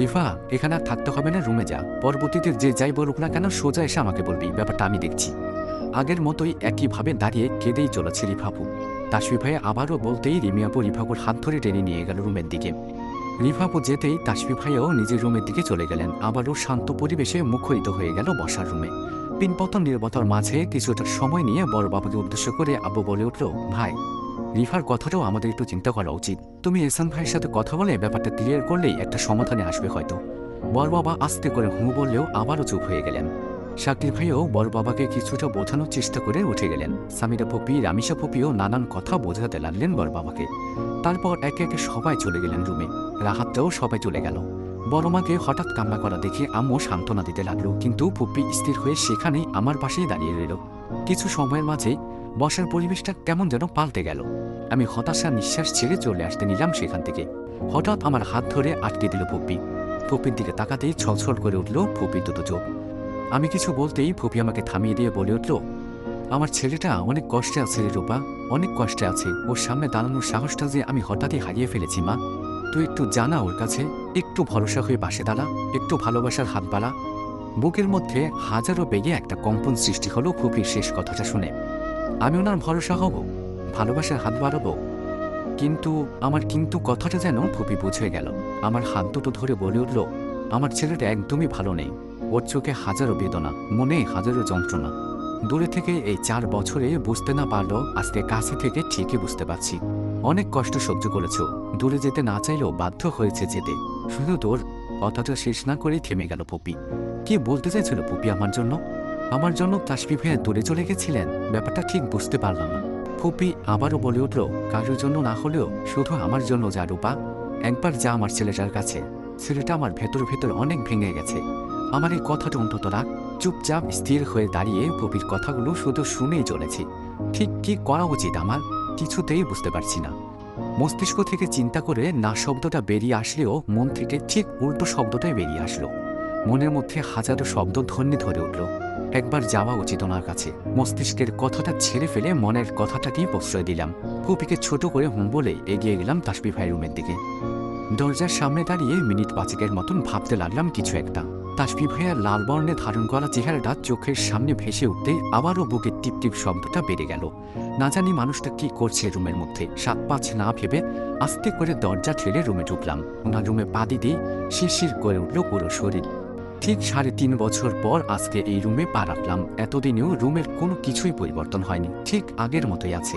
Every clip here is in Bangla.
রিফা, এখানে আর থাকতে হবে না, রুমে যা। পরবর্তীতে যে যাই বলুক না কেন, সোজা এসে আমাকে বলবি, ব্যাপারটা আমি দেখছি। আগের মতোই একইভাবে দাঁড়িয়ে কেঁদেই চলেছে রিফাপু। তাসফি ভাই আবারও বলতেই রিমিয়াপু রিফাপুর হাত ধরে টেনে নিয়ে গেল রুমের দিকে। রিফাপু যেতেই তাসফি ভাইও নিজের রুমের দিকে চলে গেলেন। আবারও শান্ত পরিবেশে মুখরিত হয়ে গেল বসার রুমে। পিনপতন নির্বতার মাঝে কিছুটা সময় নিয়ে বড় বাবাকে উদ্দেশ্য করে আব্বু বলে উঠল, ভাই রিফার কথাটাও আমাদের একটু চিন্তা করা উচিত। তুমি এসান ভাইয়ের সাথে কথা বলে ব্যাপারটা ক্লিয়ার করলেই একটা সমাধানে আসবে হয়তো। বড় বাবা আস্তে করে হু বললেও আবারও চুপ হয়ে গেলেন। শাকির ভাইও বড় বাবাকে কিছুটা বোঝানোর চেষ্টা করে উঠে গেলেন। সামিরা পপি রামিসা পপিও নানান কথা বোঝাতে লাগলেন বড় বাবাকে। তারপর একে একে সবাই চলে গেলেন রুমে রাহাতটাও সবাই চলে গেল। বড় মাকে হঠাৎ কান্না করা দেখে আম্মু সান্ত্বনা দিতে লাগল, কিন্তু পুপ্পি স্থির হয়ে সেখানেই আমার পাশেই দাঁড়িয়ে রইল। কিছু সময়ের মাঝে বসার পরিবেশটা কেমন যেন পাল্টে গেল। আমি হতাশা নিঃশ্বাস ছেড়ে চলে আসতে নিলাম সেখান থেকে। হঠাৎ আমার হাত ধরে আটকে দিল ফুপ্পি ফুপির দিকে তাকাতেই ছলছল করে উঠল ফুপি দুটো চোখ। আমি কিছু বলতেই ফুপি আমাকে থামিয়ে দিয়ে বলে উঠল, আমার ছেলেটা অনেক কষ্টে আছে রে রূপা, অনেক কষ্টে আছে। ওর সামনে দাঁড়ানোর সাহসটা যে আমি হঠাৎই হারিয়ে ফেলেছি, মা। তুই একটু জানা ওর কাছে, একটু ভরসা হয়ে পাশে দাঁড়া, একটু ভালোবাসার হাত বাড়া। বুকের মধ্যে হাজারো বেগে একটা কম্পন সৃষ্টি হলো ফুপির শেষ কথাটা শুনে। আমি ওনার ভরসা হব। ভালোবাসার হাত বাড়াবো। কিন্তু আমার কিন্তু কথাটা যেন ফুপি বুঝে গেল। আমার হাত দুটো ধরে বলে উঠল, আমার ছেলেটা একদমই ভালো নেই। ওর চোখে হাজারো বেদনা, মনে হাজারো যন্ত্রণা। দূরে থেকে এই চার বছরে বুঝতে না পারলেও আজকে কাছে থেকে ঠিকই বুঝতে পারছি। অনেক কষ্ট সহ্য করেছ। দূরে যেতে না চাইলেও বাধ্য হয়েছে যেতে। শুধু তোর কথাটা শেষ না করেই থেমে গেল পুপি কি বলতে চাইছিল পুপি আমার জন্য? আমার জন্য তাসবি ভাইয়া দূরে চলে গেছিলেন? ব্যাপারটা ঠিক বুঝতে পারলাম না। ফুপি আবারও বলে উঠল, কারোর জন্য না হলেও শুধু আমার জন্য যা রূপা। একবার যা আমার ছেলেটার কাছে। ছেলেটা আমার ভেতর ভেতর অনেক ভেঙে গেছে। আমার এই কথাটা অন্তত রাখ। চুপচাপ স্থির হয়ে দাঁড়িয়ে পুপির কথাগুলো শুধু শুনেই চলেছি। ঠিক কি করা উচিত আমার? কিছুতেই বুঝতে পারছি না। মস্তিষ্ক থেকে চিন্তা করে না শব্দটা বেরিয়ে আসলেও মন থেকে ঠিক উল্টো শব্দটাই বেরিয়ে আসলো। মনের মধ্যে হাজারো শব্দ ধ্বনি ধরে উঠল। একবার যাওয়া উচিত ওনার কাছে। মস্তিষ্কের কথাটা ছেড়ে ফেলে মনের কথাটাকেই প্রশ্রয় দিলাম। কুপিকে ছোট করে হুম বলে এগিয়ে গেলাম তাসবি ভাই রুমের দিকে। দরজার সামনে দাঁড়িয়ে মিনিট পাঁচেকের মতন ভাবতে লাগলাম কিছু একটা। তাসবি ভাইয়ার লাল বর্ণে ধারণ করা চেহারাটা চোখের সামনে ভেসে উঠতে আবারও বুকের টিপ শব্দটা বেড়ে গেল। না জানি মানুষটা কি করছে রুমের মধ্যে। সাত পাঁচ না ভেবে আস্তে করে দরজা ঠেলে রুমে ঢুকলাম। ওনার রুমে পা দিতেই শিরশির করে উঠল পুরো শরীর। ঠিক সাড়ে তিন বছর পর আজকে এই রুমে পা রাখলাম। এতদিনেও রুমের কোনো কিছুই পরিবর্তন হয়নি। ঠিক আগের মতোই আছে।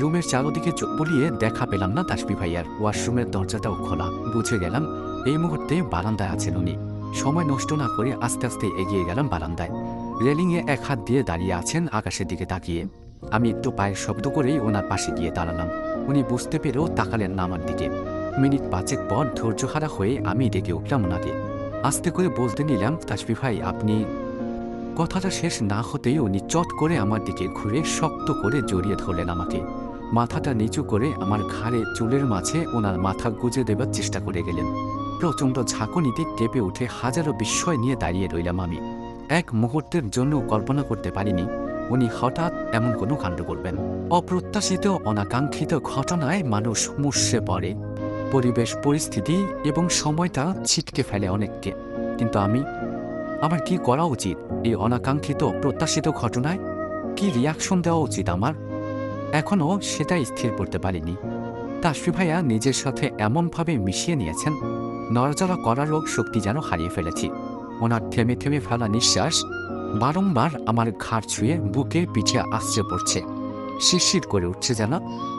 রুমের চারদিকে চোখ বলিয়ে দেখা পেলাম না তাসবি ভাইয়ার। ওয়াশরুমের দরজাটাও খোলা। বুঝে গেলাম, এই মুহূর্তে বারান্দায় আছেন উনি। সময় নষ্ট না করে আস্তে আস্তে এগিয়ে গেলাম বারান্দায়। রেলিংয়ে এক হাত দিয়ে দাঁড়িয়ে আছেন আকাশের দিকে তাকিয়ে। আমি একটু পায়ের শব্দ করেই ওনার পাশে গিয়ে দাঁড়ালাম। উনি বুঝতে পেরেও তাকালেন না আমার দিকে। মিনিট পাঁচেক পর ধৈর্যহারা হয়ে আমি ডেকে উঠলাম ওনাকে। আস্তে করে বলতে নিলাম তাসবি ভাই, আপনি কথাটা শেষ না হতেই উনি চট করে আমার দিকে ঘুরে শক্ত করে জড়িয়ে ধরলেন আমাকে। মাথাটা নিচু করে আমার ঘাড়ে চুলের মাঝে ওনার মাথা গুজে দেবার চেষ্টা করে গেলেন। প্রচণ্ড ঝাঁকুনিতে কেঁপে উঠে হাজারো বিস্ময় নিয়ে দাঁড়িয়ে রইলাম আমি। এক মুহূর্তের জন্য কল্পনা করতে পারিনি উনি হঠাৎ এমন কোনো কাণ্ড করবেন। অপ্রত্যাশিত, অনাকাঙ্ক্ষিত ঘটনায় মানুষ মুষড়ে পড়ে। পরিবেশ, পরিস্থিতি এবং সময়টা ছিটকে ফেলে অনেককে। কিন্তু আমি, আমার কি করা উচিত? এই অনাকাঙ্ক্ষিত, প্রত্যাশিত ঘটনায় কি রিয়াকশন দেওয়া উচিত আমার? এখনও সেটা স্থির করতে পারিনি। তাসফি ভাইয়া নিজের সাথে এমনভাবে মিশিয়ে নিয়েছেন, নড়াচড়া করারও শক্তি যেন হারিয়ে ফেলেছি। ওনার থেমে থেমে ফেলা নিঃশ্বাস বারংবার আমার ঘাড় ছুঁয়ে বুকে পিঠে আসছে পড়ছে। শিরশির করে উঠছে যেন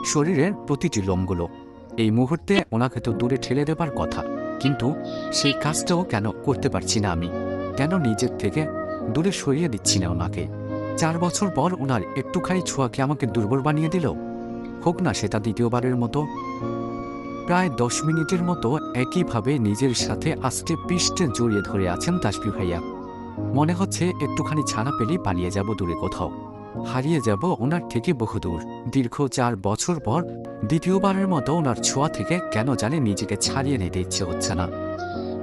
শরীরের প্রতিটি লোমগুলো। এই মুহূর্তে ওনাকে তো দূরে ঠেলে দেবার কথা, কিন্তু সেই কাজটাও কেন করতে পারছি না আমি? কেন নিজের থেকে দূরে সরিয়ে দিচ্ছি না ওনাকে? চার বছর পর ওনার একটুখানি ছোঁয়াকে আমাকে দুর্বল বানিয়ে দিল? হোক না, সেটা দ্বিতীয়বারের মতো। প্রায় দশ মিনিটের মতো একইভাবে নিজের সাথে আস্তে পিষ্টে জড়িয়ে ধরে আছেন তাসবি ভাইয়া। মনে হচ্ছে একটুখানি ছানা পেলেই পালিয়ে যাব দূরে কোথাও। হারিয়ে যাব ওনার থেকে বহুদূর। দীর্ঘ চার বছর পর দ্বিতীয়বারের মতো ওনার ছোঁয়া থেকে কেন জানে নিজেকে ছাড়িয়ে নিতে ইচ্ছে হচ্ছে না।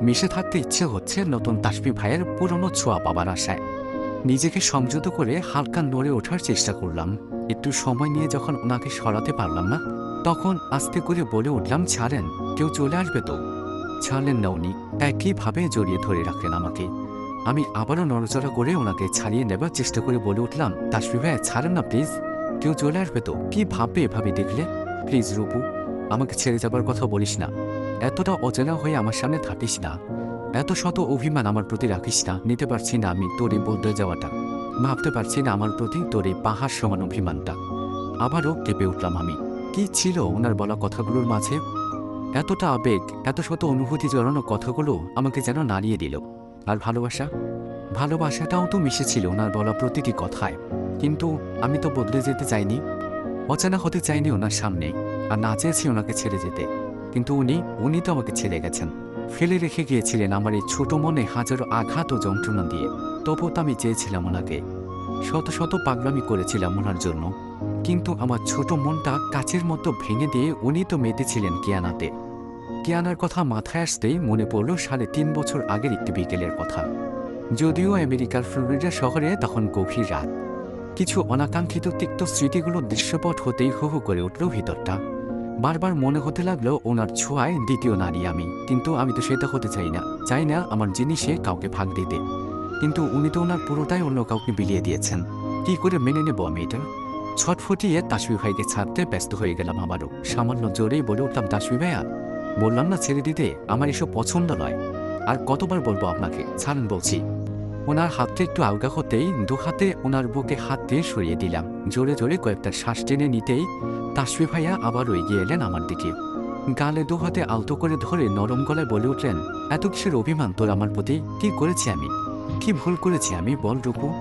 মিশে থাকতে ইচ্ছে হচ্ছে নতুন তাসবি ভাইয়ের পুরনো ছোঁয়া পাবার আশায়। নিজেকে সংযত করে হালকা নড়ে ওঠার চেষ্টা করলাম। একটু সময় নিয়ে যখন ওনাকে সরাতে পারলাম না, তখন আস্তে করে বলে উঠলাম, ছাড়েন, কেউ চলে আসবে তো? ছাড়লেন না উনি। একইভাবে জড়িয়ে ধরে রাখলেন আমাকে। আমি আবারও নড়চড়া করে ওনাকে ছাড়িয়ে নেবার চেষ্টা করে বলে উঠলাম, তাসফি ভাই ছাড়েন না প্লিজ কেউ চলে আসবে তো? কি ভাববে এভাবে দেখলে? প্লিজ রূপু, আমাকে ছেড়ে যাবার কথা বলিস না। এতটা অচেনা হয়ে আমার সামনে থাকিস না। এত শত অভিমান আমার প্রতি রাখিস না। নিতে পারছি না আমি তোর এই বদলে যাওয়াটা। ভাবতে পারছি না আমার প্রতি তোর এই পাহাড় সমান অভিমানটা। আবারও কেঁপে উঠলাম আমি। কি ছিল ওনার বলা কথাগুলোর মাঝে? এতটা আবেগ, এত শত অনুভূতি জড়ানো কথাগুলো আমাকে যেন নাড়িয়ে দিল। আর ভালোবাসা? ভালোবাসাটাও তো মিশেছিল ওনার বলা প্রতিটি কথায়। কিন্তু আমি তো বদলে যেতে চাইনি। অচেনা হতে চাইনি ওনার সামনে আর না চেয়েছি ওনাকে ছেড়ে যেতে। কিন্তু উনি উনি তো আমাকে ছেড়ে গেছেন। ফেলে রেখে গিয়েছিলেন আমার এই ছোট মনে হাজারো আঘাত ও যন্ত্রণা দিয়ে। তবুও তো আমি চেয়েছিলাম ওনাকে। শত শত পাগলামি করেছিলাম ওনার জন্য। কিন্তু আমার ছোট মনটা কাচের মতো ভেঙে দিয়ে উনি তো মেতেছিলেন কিয়ানাতে। কিয়ানার কথা মাথায় আসতেই মনে পড়ল সাড়ে তিন বছর আগের একটি বিকেলের কথা। যদিও আমেরিকার ফ্লোরিডা শহরে তখন গভীর রাত। কিছু অনাকাঙ্ক্ষিত তিক্ত স্মৃতিগুলো দৃশ্যপট হতেই হু হু করে উঠল ভিতরটা। বারবার মনে হতে লাগল ওনার ছোঁয়ায় দ্বিতীয় নারী আমি, কিন্তু আমি তো সেটা হতে চাই না। চাই না আমার জিনিসে কাউকে ভাগ দিতে। কিন্তু উনি তো ওনার পুরোটাই অন্য কাউকে বিলিয়ে দিয়েছেন। কি করে মেনে নেব আমি এটা? ছটফটিয়ে তাসবি ভাইকে ছাড়তে ব্যস্ত হয়ে গেলাম আবারও। সামান্য জোরেই বলে উঠলাম, তাসবি ভাইয়া বললাম না ছেড়ে দিতে? আমার এসব পছন্দ নয়। আর কতবার বলব আপনাকে? ছাড়েন বলছি। ওনার হাতটা একটু আলগা হতেই দু হাতে ওনার বুকে হাত দিয়ে সরিয়ে দিলাম। জোরে জোরে কয়েকটা শ্বাস টেনে নিতেই তাসবি ভাইয়া আবার এগিয়ে এলেন আমার দিকে। গালে দু হাতে আলতো করে ধরে নরম গলায় বলে উঠলেন, এত কিসের অভিমান তোর আমার প্রতি? কি করেছি আমি? কি ভুল করেছি আমি? বল রূপু।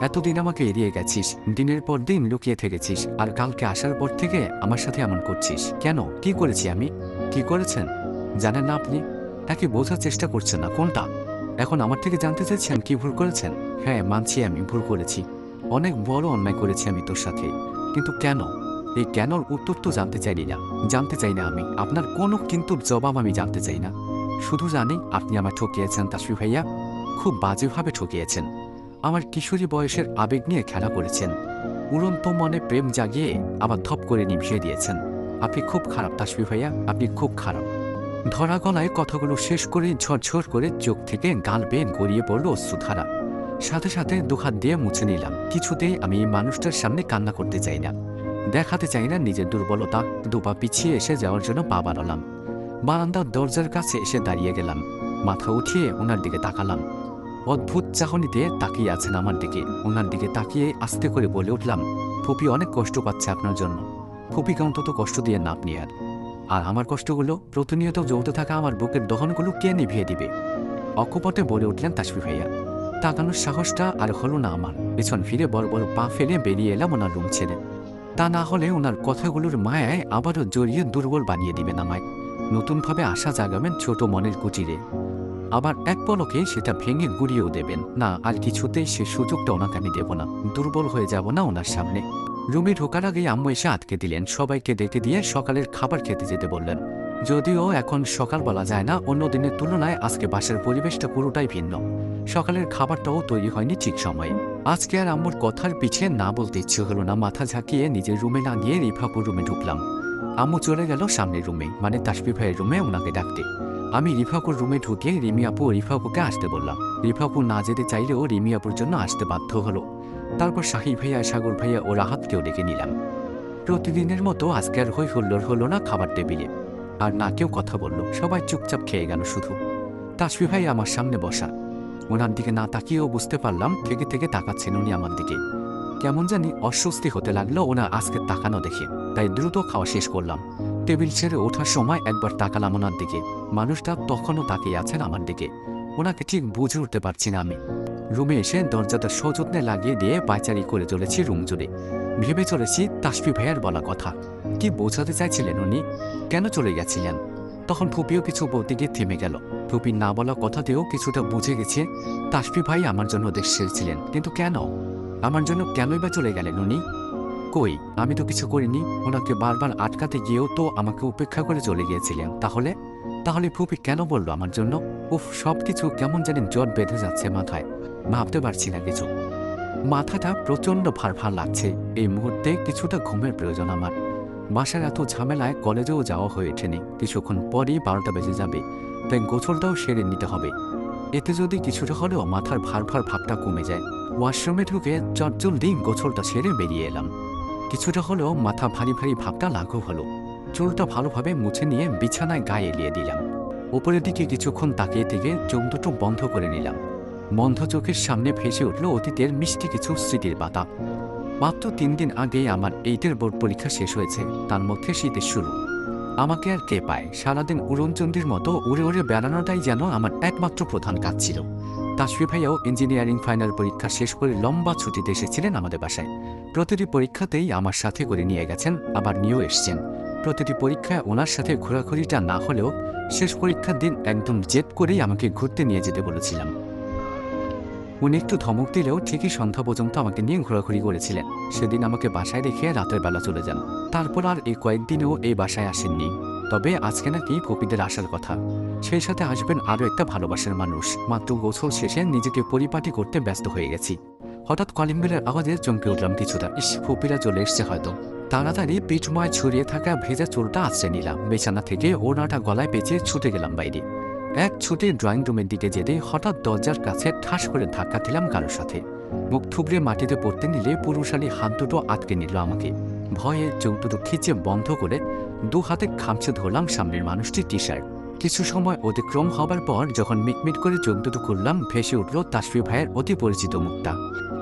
এতদিন আমাকে এড়িয়ে গেছিস, দিনের পর দিন লুকিয়ে থেকেছিস, আর কালকে আসার পর থেকে আমার সাথে এমন করছিস। কেন? কি করেছি আমি? কি করেছেন? জানেন না আপনি? তাকে বোঝার চেষ্টা করছেন না। কোনটা? এখন আমার থেকে জানতে চাইছেন কি ভুল করেছেন? হ্যাঁ মানছি আমি, ভুল করেছি। অনেক বড় অন্যায় করেছি আমি তোর সাথে। কিন্তু কেন? এই কেনর উত্তর তো জানতে চাইনি না। জানতে চাই না আমি। আপনার কোনো কিন্তু জবাব আমি জানতে চাই না। শুধু জানি আপনি আমায় ঠকিয়েছেন, তাসফি ভাইয়া। খুব বাজেভাবে ঠকিয়েছেন। আমার কিশোরী বয়সের আবেগ নিয়ে খেলা করেছেন। উড়ন্ত মনে প্রেম জাগিয়ে আবার ধপ করে নিভিয়ে দিয়েছেন। আপনি খুব খারাপ, তাসফি ভাইয়া। আপনি খুব খারাপ। ধরা গলায় কথাগুলো শেষ করে ঝরঝর করে চোখ থেকে গাল বেয়ে গড়িয়ে পড়ল অশ্রুধারা। সাথে সাথে দুহাত দিয়ে মুছে নিলাম। কিছুতেই আমি মানুষটার সামনে কান্না করতে চাই না। দেখাতে চাই না নিজের দুর্বলতা। দুপা পিছিয়ে এসে যাওয়ার জন্য পা বাড়ালাম। বারান্দার দরজার কাছে এসে দাঁড়িয়ে গেলাম। মাথা উঠিয়ে ওনার দিকে তাকালাম। অদ্ভুত চাহনিতে তাকিয়ে আছেন আমার দিকে। ওনার দিকে তাকিয়ে আস্তে করে বলে উঠলাম, ফুপি, অনেক কষ্ট পাচ্ছে আপনার জন্য। ফুপিকে অন্তত কষ্ট দিয়ে না আপনি আর আমার কষ্টগুলো প্রতিনিয়ত জ্বলতে থাকা আমার বুকের দহনগুলো কে নিভিয়ে দিবে? অকপটে বলে উঠলেন তাসফি ভাইয়া। তাকানোর সাহসটা আর হলো না আমার। পেছন ফিরে বড় বড় পা ফেলে বেরিয়ে এলাম ওনার রুম ছেড়ে। তা না হলে ওনার কথাগুলোর মায়ায় আবারও জড়িয়ে দুর্বল বানিয়ে দিবেন আমায়। নতুনভাবে আশা জাগাবেন ছোট মনের কুটিরে। আবার এক পলকে সেটা ভেঙে গুড়িয়েও দেবেন। না, আর কিছুতেই সে সুযোগটা ওনাকে আমি দেব না। দুর্বল হয়ে যাব না ওনার সামনে। রুমে ঢোকার আগেই আম্মু এসে আটকে দিলেন। সবাইকে ডেকে দিয়ে সকালের খাবার খেতে যেতে বললেন। যদিও এখন সকাল বলা যায় না, অন্য দিনের তুলনায় আজকে বাসার পরিবেশটা পুরোটাই ভিন্ন। সকালের খাবারটাও তৈরি হয়নি ঠিক সময়ে। আজকে আর আম্মুর কথার পিছিয়ে না বলতে ইচ্ছে হলো না, মাথা ঝাঁকিয়ে নিজের রুমে না গিয়ে রিফাপুর রুমে ঢুকলাম। আম্মু চলে গেল সামনের রুমে মানে তাসফি ভাইয়ের রুমে ওনাকে ডাকতে। আমি রিফাপুর রুমে ঢুকে রিমিয়াপু রিফাপুকে আসতে বললাম। রিফাপু না যেতে চাইলেও রিমিয়াপুর জন্য আসতে বাধ্য হলো। তারপর শাহি ভাইয়া, সাগর ভাইয়া ও রাহাতকেও ডেকে নিলাম। প্রতিদিনের মতো আজকে আর হই হুল্লোড় হলো না খাবার টেবিলে। আর না কেউ কথা বলল, সবাই চুপচাপ খেয়ে গেল শুধু। তাসফি ভাই আমার সামনে বসা। ওনার দিকে না তাকিয়েও বুঝতে পারলাম, থেকে থেকে তাকাচ্ছেন উনি আমার দিকে। কেমন জানি অস্বস্তি হতে লাগল ওনার আজকে তাকানো দেখে। তাই দ্রুত খাওয়া শেষ করলাম। টেবিল ছেড়ে ওঠার সময় একবার তাকালাম ওনার দিকে। মানুষটা তখনও তাকিয়ে আছেন আমার দিকে। ওনাকে ঠিক বুঝে উঠতে পারছি না আমি। রুমে এসে দরজাটা সযত্নে লাগিয়ে দিয়ে পায়চারি করে চলেছি রুম জুড়ে। ভেবে চলেছি তাসফি ভাইয়ার বলা কথা। কি বোঝাতে চাইছিলেন উনি? কেন চলে গেছিলেন? তখন ফুপিও কিছু বলতে গিয়ে থেমে গেল। ফুপির না বলা কথাতেও কিছুটা বুঝে গেছে, তাসফি ভাই আমার জন্য দেশ ছেড়েছিলেন। কিন্তু কেন? আমার জন্য কেনই বা চলে গেলেন উনি? কই, আমি তো কিছু করিনি। ওনাকে বারবার আটকাতে গিয়েও তো আমাকে উপেক্ষা করে চলে গিয়েছিলেন। তাহলে? তাহলে ফুপি কেন বলল আমার জন্য? উফ সব কিছু কেমন জানি জট বেঁধে যাচ্ছে মাথায়। ভাবতে পারছি না কিছু। মাথাটা প্রচণ্ড ভার ভার লাগছে। এই মুহূর্তে কিছুটা ঘুমের প্রয়োজন আমার। বাসার এত ঝামেলায় কলেজেও যাওয়া হয়ে ওঠেনি। কিছুক্ষণ পরই বারোটা বেজে যাবে। তাই গোছলটাও সেরে নিতে হবে। এতে যদি কিছুটা হলেও মাথার ভার ভার ভাবটা কমে যায়। ওয়াশরুমে ঢুকে চটজলদি গোছলটা সেরে বেরিয়ে এলাম। কিছুটা হলেও মাথা ভারী ভারী ভাবটা লাঘব হলো। চুলটা ভালোভাবে মুছে নিয়ে বিছানায় গায়ে এলিয়ে দিলাম। ওপরের দিকে কিছুক্ষণ তাকিয়ে থেকে চোখ দুটো বন্ধ করে নিলাম। বন্ধ চোখের সামনে ভেসে উঠল অতীতের মিষ্টি কিছু স্মৃতির বাতা মাত্র তিন দিন আগেই আমার এইটের বোর্ড পরীক্ষা শেষ হয়েছে। তার মধ্যে শীতের শুরু। আমাকে আর কে পায়? সারাদিন উড়নচণ্ডীর মতো উড়ে উড়ে বেড়ানোটাই যেন আমার একমাত্র প্রধান কাজ ছিল। তাসফি ভাইয়াও ইঞ্জিনিয়ারিং ফাইনাল পরীক্ষা শেষ করে লম্বা ছুটিতে এসেছিলেন আমাদের বাসায়। প্রতিটি পরীক্ষাতেই আমার সাথে করে নিয়ে গেছেন, আবার নিয়েও এসছেন। প্রতিটি পরীক্ষায় ওনার সাথে ঘোরাঘুরিটা না হলেও শেষ পরীক্ষার দিন একদম জেদ করেই আমাকে ঘুরতে নিয়ে যেতে বলেছিলাম। উনি একটু ধমক দিলেও ঠিকই সন্ধ্যা পর্যন্ত আমাকে নিয়ে ঘোরাঘুরি করেছিলেন। সেদিন আমাকে বাসায় রেখে রাতের বেলা চলে যান। তারপর আর এই কয়েকদিনেও এই বাসায় আসেননি। তবে আজকে নাকি কপিদের আসার কথা। সেই সাথে আসবেন আরও একটা ভালোবাসার মানুষ। মাত্র গোসল শেষে নিজেকে পরিপাটি করতে ব্যস্ত হয়ে গেছি। হঠাৎ কলিং বেলের আওয়াজে চমকে উঠলাম কিছুটা। ইস ফুপিরা চলে এসছে হয়তো। তাড়াতাড়ি পিঠময় ছড়িয়ে থাকা ভেজা চুলটা আশ্রে নিলাম। বিছানা থেকে ওনাটা গলায় পেঁচিয়ে ছুটে গেলাম বাইরে। এক ছুটে ড্রয়িং রুমের দিকে যেতে হঠাৎ দরজার কাছে ঠাস করে ধাক্কা দিলাম কারোর সাথে। মুখ থুবড়ে মাটিতে পড়তে নিলে পুরুষালী হাত দুটো আটকে নিল আমাকে। ভয়ে চোখ দুটো খিচে বন্ধ করে দু হাতে খামচে ধরলাম সামনের মানুষটি টি শার্ট কিছু সময় অতিক্রম হবার পর যখন মিটমিট করে চোখ দুটো খুললাম, ভেসে উঠল তাসফি ভাইয়ের অতি পরিচিত মুখটা।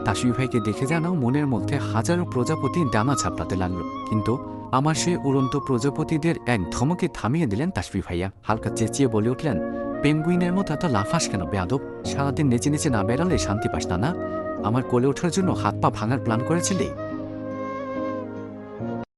তাসফি ভাইকে দেখে যেন মনের মধ্যে হাজারো প্রজাপতি ডানা ছাপড়াতে লাগল। কিন্তু আমার সেই উড়ন্ত প্রজাপতিদের এক ধমকে থামিয়ে দিলেন তাসবি ভাইয়া হালকা চেঁচিয়ে বলে উঠলেন, পেঙ্গুইনের মতো এত লাফাস কেন বেয়াদব? সারাদিন নেচে নেচে না বেড়ালে শান্তি পাস না না? আমার কোলে ওঠার জন্য হাত পা ভাঙার প্ল্যান করেছিলি?